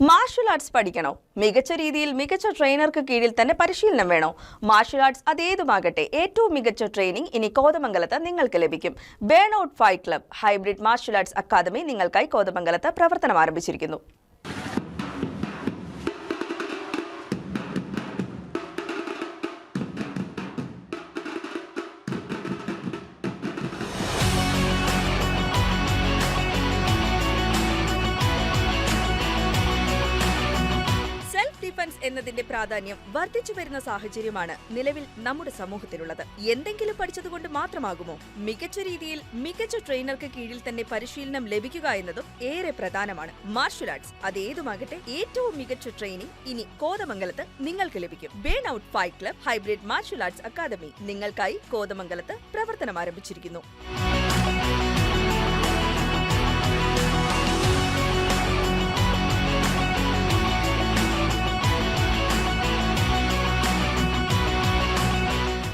Martial arts പഠിക്കണോ? മികച്ച രീതിയിൽ മികച്ച ട്രെയിനർക്ക് കീഴിൽ തന്നെ പരിശീലനം വേണോ? മാർഷൽ ആർട്സ് അതേതുമാകട്ടെ ഏറ്റവും മികച്ച ട്രെയിനിങ് ഇനി കോതമംഗലത്ത് നിങ്ങൾക്ക് ലഭിക്കും. Burn out fight club hybrid martial arts academy നിങ്ങൾക്കായി കോതമംഗലത്ത് പ്രവർത്തനം ആരംഭിച്ചിരിക്കുന്നു. ഡിഫൻസ് എന്നതിന്റെ പ്രാധാന്യം വർദ്ധിച്ചു വരുന്ന സാഹചര്യമാണ് നിലവിൽ നമ്മുടെ സമൂഹത്തിലുള്ളത്. എന്തെങ്കിലും പഠിച്ചതുകൊണ്ട് മാത്രമാകുമോ? മികച്ച രീതിയിൽ മികച്ച ട്രെയിനർക്ക് കീഴിൽ തന്നെ പരിശീലനം ലഭിക്കുക എന്നതും ഏറെ പ്രധാനമാണ്. മാർഷൽ ആർട്സ് അത് ഏതുമാകട്ടെ ഏറ്റവും മികച്ച ട്രെയിനിങ് ഇനി കോതമംഗലത്ത് നിങ്ങൾക്ക് ലഭിക്കും. Burn out fight club hybrid martial arts academy നിങ്ങൾക്കായി കോതമംഗലത്ത് പ്രവർത്തനം ആരംഭിച്ചിരിക്കുന്നു.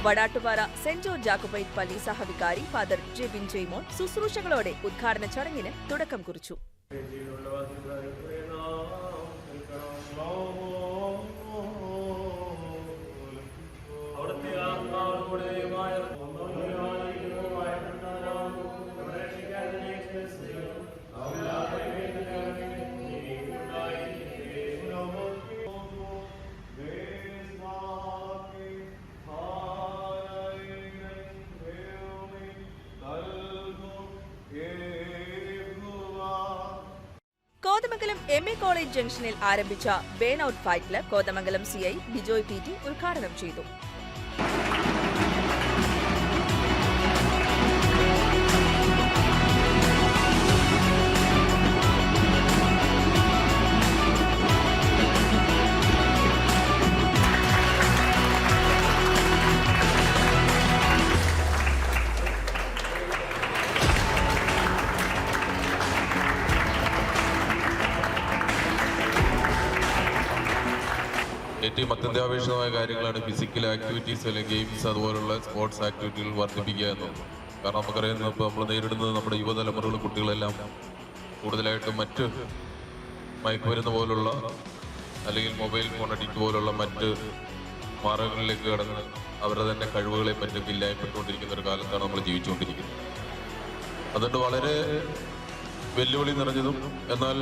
വടാട്ടുപാറ സെന്റ് ജോർജ് ജാക്കോബൈറ്റ് പള്ളി സഹവികാരി ഫാദർ ജെബിൻ ജെയ്മോൻ ശുശ്രൂഷകളോടെ ഉദ്ഘാടന ചടങ്ങിന് തുടക്കം കുറിച്ചു. കോതമംഗലം എം എ കോളേജ് ജംഗ്ഷനിൽ ആരംഭിച്ച burn out fight club Kothamangalam C I Bijoy P T ഉദ്ഘാടനം ചെയ്തു. ഏറ്റവും അത്യന്താപേക്ഷിതമായ കാര്യങ്ങളാണ് ഫിസിക്കൽ ആക്ടിവിറ്റീസ് അല്ലെങ്കിൽ ഗെയിംസ് അതുപോലുള്ള സ്പോർട്സ് ആക്ടിവിറ്റികൾ വർദ്ധിപ്പിക്കുക എന്നുള്ളത്. കാരണം നമുക്കറിയാം ഇപ്പോൾ നമ്മൾ നേരിടുന്നത് നമ്മുടെ യുവതലമുറകൾ കുട്ടികളെല്ലാം കൂടുതലായിട്ടും മറ്റ് മയക്കുമരുന്ന് പോലുള്ള അല്ലെങ്കിൽ മൊബൈൽ ഫോൺ അഡിക്റ്റ് പോലുള്ള മറ്റ് മാർഗങ്ങളിലേക്ക് കടന്ന് അവരുടെ തന്നെ കഴിവുകളെ പറ്റും ഇല്ലായ്മപ്പെട്ടുകൊണ്ടിരിക്കുന്ന ഒരു കാലത്താണ് നമ്മൾ ജീവിച്ചുകൊണ്ടിരിക്കുന്നത്. അതുകൊണ്ട് വളരെ വെല്ലുവിളി നിറഞ്ഞതും എന്നാൽ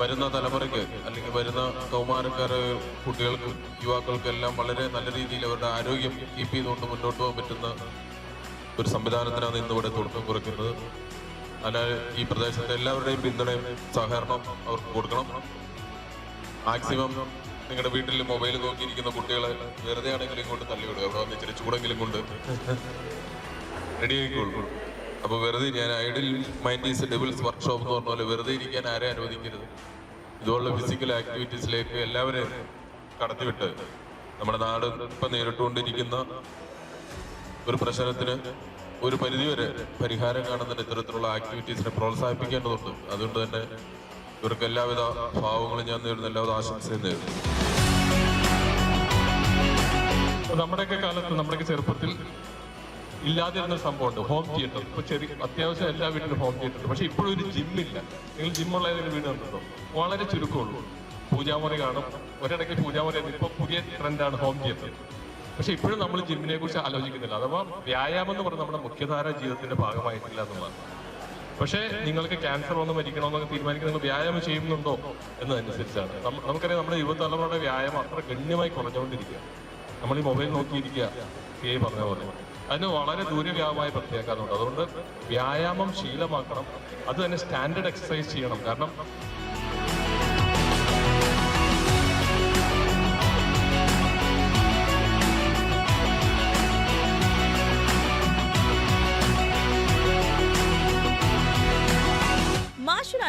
വരുന്ന തലമുറയ്ക്ക് അല്ലെങ്കിൽ വരുന്ന കൗമാരക്കാരെ കുട്ടികൾക്കും യുവാക്കൾക്കും എല്ലാം വളരെ നല്ല രീതിയിൽ അവരുടെ ആരോഗ്യം കീപ്പ് ചെയ്തുകൊണ്ട് മുന്നോട്ട് പോകാൻ പറ്റുന്ന ഒരു സംവിധാനത്തിനാണ് ഇന്ന് ഇവിടെ തുടക്കം കുറിക്കുന്നത്. അതിനാൽ ഈ പ്രദേശത്തെ എല്ലാവരുടെയും പിന്തുണയും സഹകരണം അവർക്ക് കൊടുക്കണം. മാക്സിമം നിങ്ങളുടെ വീട്ടിൽ മൊബൈൽ നോക്കിയിരിക്കുന്ന കുട്ടികളെ വെറുതെ ആണെങ്കിലും ഇങ്ങോട്ട് തള്ളിവിടുക. അവിടെ വന്ന് ഇച്ചിരി ചൂടെങ്കിലും കൊണ്ട് റെഡി ആയിക്കോളൂ അപ്പൊ വെറുതെ ഞാൻ idle mind is devil's workshop എന്ന് പറഞ്ഞ പോലെ വെറുതെ ഇരിക്കാൻ ആരെ അനുവദിക്കരുത്. ഇതുപോലുള്ള ഫിസിക്കൽ ആക്ടിവിറ്റീസിലേക്ക് എല്ലാവരെയും കടത്തിവിട്ട് നമ്മുടെ നാട് ഇപ്പൊ നേരിട്ടുകൊണ്ടിരിക്കുന്ന ഒരു പ്രശ്നത്തിന് ഒരു പരിധിവരെ പരിഹാരം കാണുന്നതിന് ഇത്തരത്തിലുള്ള ആക്ടിവിറ്റീസിനെ പ്രോത്സാഹിപ്പിക്കേണ്ടതുണ്ട്. അതുകൊണ്ട് തന്നെ ഇവർക്ക് എല്ലാവിധ ഭാവങ്ങളും ഞാൻ നേരുന്നു എല്ലാവിധ ആശംസയും നേരുന്നു. നമ്മുടെയൊക്കെ കാലത്ത് നമ്മുടെയൊക്കെ ചെറുപ്പത്തിൽ ഇല്ലാതിരുന്ന സംഭവമുണ്ട്. ഹോം തിയേറ്റർ ഇപ്പൊ ചെറിയ അത്യാവശ്യം എല്ലാ വീട്ടിലും ഹോം തിയേറ്റർ ഉണ്ട്. പക്ഷെ ഇപ്പോഴും ഒരു ജിമ്മില്ല നിങ്ങൾ ജിമ്മുള്ള ഏതെങ്കിലും വീട് കണ്ടിട്ടുണ്ടോ? വളരെ ചുരുക്കമുള്ളൂ. പൂജാമുറി കാണും. ഒരിടയ്ക്ക് പൂജാമുറി ഇപ്പൊ പുതിയ ട്രെൻഡാണ് ഹോം തിയേറ്റർ പക്ഷെ ഇപ്പോഴും നമ്മൾ ജിമ്മിനെ കുറിച്ച് ആലോചിക്കുന്നില്ല. അഥവാ വ്യായാമം എന്ന് പറഞ്ഞാൽ നമ്മുടെ മുഖ്യധാര ജീവിതത്തിന്റെ ഭാഗമായിട്ടില്ല എന്നുള്ളതാണ്. പക്ഷേ നിങ്ങൾക്ക് ക്യാൻസർ വന്ന് മരിക്കണമെന്നൊക്കെ തീരുമാനിക്കുന്നത് നിങ്ങൾ വ്യായാമം ചെയ്യുന്നുണ്ടോ എന്നതനുസരിച്ചാണ്. നമുക്കറിയാം നമ്മുടെ യുവതലമുറയുടെ വ്യായാമം അത്ര ഗണ്യമായി കുറഞ്ഞുകൊണ്ടിരിക്കുക നമ്മൾ ഈ മൊബൈൽ നോക്കിയിരിക്കുക കെ പറഞ്ഞ പോലെ. അതിന് വളരെ ദൂരവ്യാപമായ പ്രത്യേകതയുണ്ട്. അതുകൊണ്ട് വ്യായാമം ശീലമാക്കണം. അത് തന്നെ സ്റ്റാൻഡേർഡ് എക്സസൈസ് ചെയ്യണം. കാരണം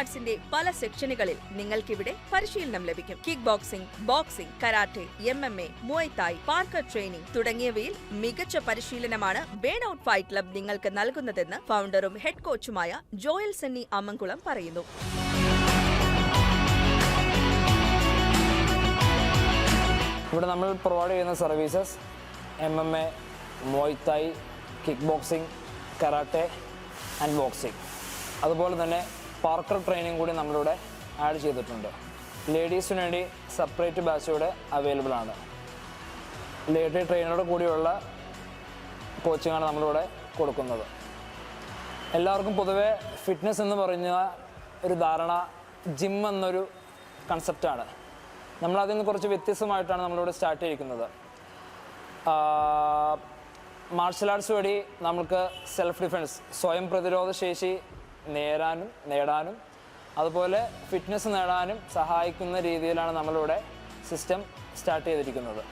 ആർട്സിന്റെ പല സെക്ഷനുകളിൽ നിങ്ങൾക്കിവിടെ പരിശീലനം ലഭിക്കും. Kick boxing boxing karate M M A muay thai parkour training തുടങ്ങിയവയിൽ മികച്ച പരിശീലനമാണ് ബേൺ ഔട്ട് ഫൈറ്റ് ക്ലബ് നിങ്ങൾക്ക് നൽകുന്നതെന്ന് ഫൗണ്ടറും ഹെഡ് കോച്ചുമായ ജോയൽ സെന്നി അമ്മങ്കുളം പറയുന്നു. ഇവിടെ നമ്മൾ പ്രൊവൈഡ് ചെയ്യുന്ന services M M A muay thai kick boxing karate and boxing അതുപോലെ തന്നെ പാർക്കർ ട്രെയിനിങ് കൂടി നമ്മളിവിടെ ആഡ് ചെയ്തിട്ടുണ്ട്. ലേഡീസിന് വേണ്ടി സെപ്പറേറ്റ് ബാച്ച് ഇവിടെ അവൈലബിൾ ആണ്. ലേഡി ട്രെയിനറോട് കൂടിയുള്ള കോച്ചിങ്ങാണ് നമ്മളിവിടെ കൊടുക്കുന്നത്. എല്ലാവർക്കും പൊതുവെ ഫിറ്റ്നസ് എന്ന് പറഞ്ഞ ഒരു ധാരണ ജിം എന്നൊരു കൺസെപ്റ്റാണ് നമ്മളതിൽ നിന്ന് കുറച്ച് വ്യത്യസ്തമായിട്ടാണ് നമ്മളിവിടെ സ്റ്റാർട്ട് ചെയ്തിരിക്കുന്നത്. മാർഷൽ ആർട്സ് വഴി നമുക്ക് സെൽഫ് ഡിഫെൻസ് സ്വയം പ്രതിരോധ ശേഷി നേടാനും നേടാനും അതുപോലെ ഫിറ്റ്നസ് നേടാനും സഹായിക്കുന്ന രീതിയിലാണ് നമ്മളിവിടെ സിസ്റ്റം സ്റ്റാർട്ട് ചെയ്തിരിക്കുന്നത്.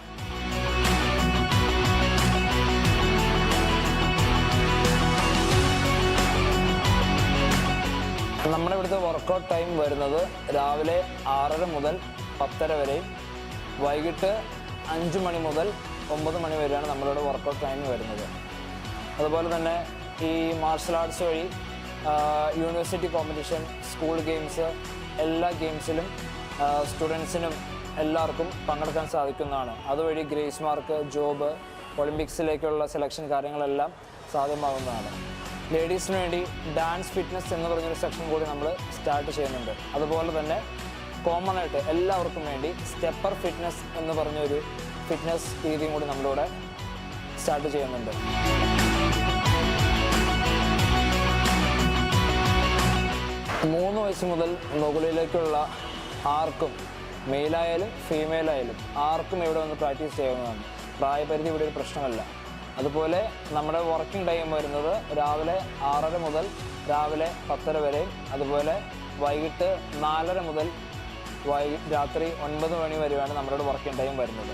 നമ്മുടെ ഇവിടുത്തെ വർക്കൗട്ട് ടൈം വരുന്നത് രാവിലെ ആറര മുതൽ പത്തര വരെയും വൈകിട്ട് അഞ്ച് മണി മുതൽ ഒമ്പത് മണി വരെയാണ് നമ്മളിവിടെ വർക്കൗട്ട് ടൈം വരുന്നത്. അതുപോലെ തന്നെ ഈ മാർഷൽ ആർട്സ് വഴി യൂണിവേഴ്സിറ്റി കോമ്പറ്റീഷൻ സ്കൂൾ ഗെയിംസ് എല്ലാ ഗെയിംസിലും സ്റ്റുഡൻസിനും എല്ലാവർക്കും പങ്കെടുക്കാൻ സാധിക്കുന്നതാണ്. അതുവഴി ഗ്രേസ് മാർക്ക് ജോബ് ഒളിമ്പിക്സിലേക്കുള്ള സെലക്ഷൻ കാര്യങ്ങളെല്ലാം സാധ്യമാകുന്നതാണ്. ലേഡീസിന് വേണ്ടി ഡാൻസ് ഫിറ്റ്നസ് എന്ന് പറഞ്ഞൊരു സെക്ഷൻ കൂടി നമ്മൾ സ്റ്റാർട്ട് ചെയ്യുന്നുണ്ട്. അതുപോലെ തന്നെ കോമൺ ആയിട്ട് എല്ലാവർക്കും വേണ്ടി സ്റ്റെപ്പർ ഫിറ്റ്നസ് എന്ന് പറഞ്ഞൊരു ഫിറ്റ്നസ് രീതിയും കൂടി നമ്മളിവിടെ സ്റ്റാർട്ട് ചെയ്യുന്നുണ്ട്. മൂന്ന് വയസ്സ് മുതൽ മുകളിലേക്കുള്ള ആർക്കും മെയിലായാലും ഫീമെയിലായാലും ആർക്കും ഇവിടെ വന്ന് പ്രാക്ടീസ് ചെയ്യാവുന്നതാണ്. പ്രായപരിധി ഇവിടെ ഒരു പ്രശ്നമല്ല. അതുപോലെ നമ്മുടെ വർക്കിംഗ് ടൈം വരുന്നത് രാവിലെ ആറര മുതൽ രാവിലെ പത്തര വരെയും അതുപോലെ വൈകിട്ട് നാലര മുതൽ വൈ രാത്രി ഒൻപത് മണി വരെയാണ് നമ്മുടെ വർക്കിംഗ് ടൈം വരുന്നത്.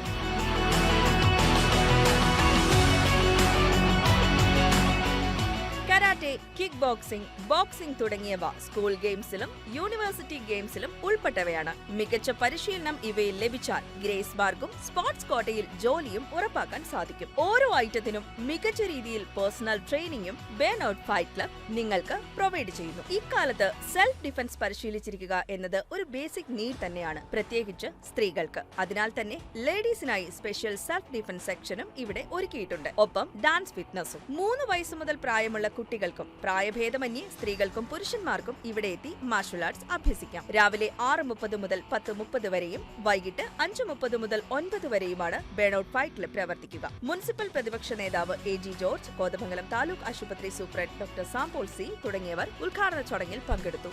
കിക്ക് ബോക്സിംഗ് ബോക്സിംഗ് തുടങ്ങിയവ സ്കൂൾ ഗെയിംസിലും യൂണിവേഴ്സിറ്റി ഗെയിംസിലും ഉൾപ്പെട്ടവയാണ്. മികച്ച പരിശീലനം ഇവയിൽ ലഭിച്ചാൽ ഗ്രേസ് മാർക്കും സ്പോർട്സ് കോട്ടയിൽ ജോലിയും ഉറപ്പാക്കാൻ സാധിക്കും. ഓരോ ഐറ്റത്തിനും മികച്ച രീതിയിൽ പേഴ്സണൽ ട്രെയിനിങ്ങും ബേൺ ഔട്ട് ഫൈറ്റ് ക്ലബ് നിങ്ങൾക്ക് പ്രൊവൈഡ് ചെയ്യുന്നു. ഇക്കാലത്ത് സെൽഫ് ഡിഫൻസ് പരിശീലിച്ചിരിക്കുക എന്നത് ഒരു ബേസിക് നീഡ് തന്നെയാണ് പ്രത്യേകിച്ച് സ്ത്രീകൾക്ക്. അതിനാൽ തന്നെ ലേഡീസിനായി സ്പെഷ്യൽ സെൽഫ് ഡിഫൻസ് സെക്ഷനും ഇവിടെ ഒരുക്കിയിട്ടുണ്ട്. ഒപ്പം ഡാൻസ് ഫിറ്റ്നസും. മൂന്ന് വയസ്സ് മുതൽ പ്രായമുള്ള കുട്ടികൾക്കും പ്രായഭേദമന്യേ സ്ത്രീകൾക്കും പുരുഷന്മാർക്കും ഇവിടെ എത്തി മാർഷൽ ആർട്സ് അഭ്യസിക്കാം. രാവിലെ ആറ് മുപ്പത് മുതൽ പത്ത് മുപ്പത് വരെയും വൈകിട്ട് അഞ്ച് മുപ്പത് മുതൽ ഒൻപത് വരെയുമാണ് ബേണൌട്ട് ഫൈറ്റ് ക്ലബ് പ്രവർത്തിക്കുക. മുനിസിപ്പൽ പ്രതിപക്ഷ നേതാവ് A G George Kothamangalam taluk ആശുപത്രി superintendent doctor Sam Paul C തുടങ്ങിയവർ ഉദ്ഘാടന ചടങ്ങിൽ പങ്കെടുത്തു.